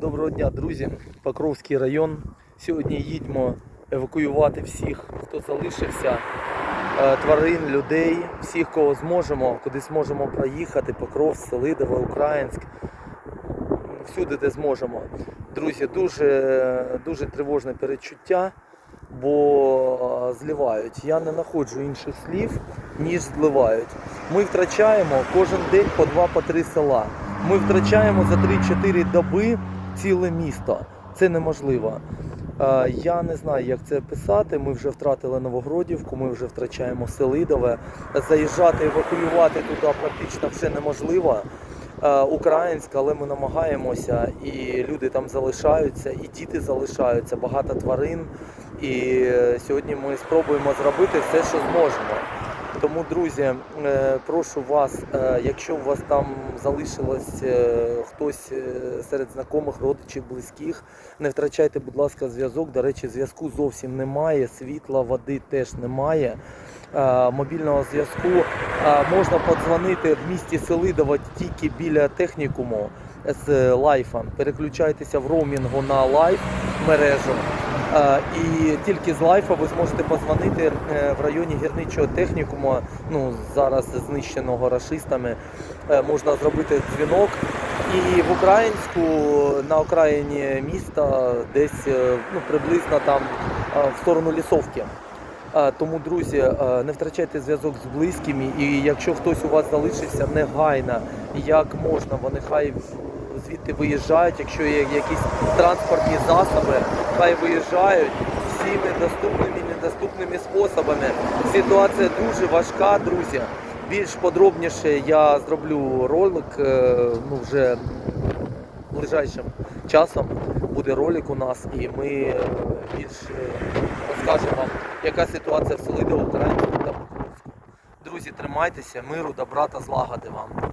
Доброго дня, друзі. Покровський район. Сьогодні їдемо евакуювати всіх, хто залишився, е, тварин, людей, всіх, кого зможемо, куди зможемо проїхати. Покров, Селидове, Українськ. Всюди, де зможемо. Друзі, дуже, дуже тривожне передчуття, бо е, зливають. Я не знаходжу інших слів, ніж зливають. Ми втрачаємо кожен день по два, по села. Ми втрачаємо за 3-4 доби ціле місто. Це неможливо. Е, Я не знаю, як це писати. Ми вже втратили Новогродівку, ми вже втрачаємо Селидове. Заїжджати, евакуювати туди практично вже неможливо. Е, Українська, але ми намагаємося, і люди там залишаються, і діти залишаються, багато тварин. І е, сьогодні ми спробуємо зробити все, що зможемо. Тому, друзі, е, прошу вас, е, якщо у вас там залишилось е, хтось серед знайомих, родичів, близьких, не втрачайте, будь ласка, зв'язок. До речі, зв'язку зовсім немає, світла, води теж немає. Мобільного зв'язку можна подзвонити в місті Селидово тільки біля технікуму з лайфа. Переключайтеся в роумінгу на лайф мережу. Е, І тільки з лайфа ви зможете позвонити е, в районі гірничого технікуму, ну зараз знищеного рашистами, е, можна зробити дзвінок. І в Українську на окраїні міста, десь ну, приблизно там в сторону лісовки. Тому, друзі, не втрачайте зв'язок з близькими, і якщо хтось у вас залишився, негайно, як можна, вони хай звідти виїжджають, якщо є якісь транспортні засоби, хай виїжджають всіми доступними і недоступними способами. Ситуація дуже важка, друзі. Більш подробніше я зроблю ролик е, ну, вже ближайшим часом буде ролик у нас, і ми е, більш е, розкажемо вам, яка ситуація в Селидово Українську та Покровську. Друзі, тримайтеся, миру, добра та злагоди вам.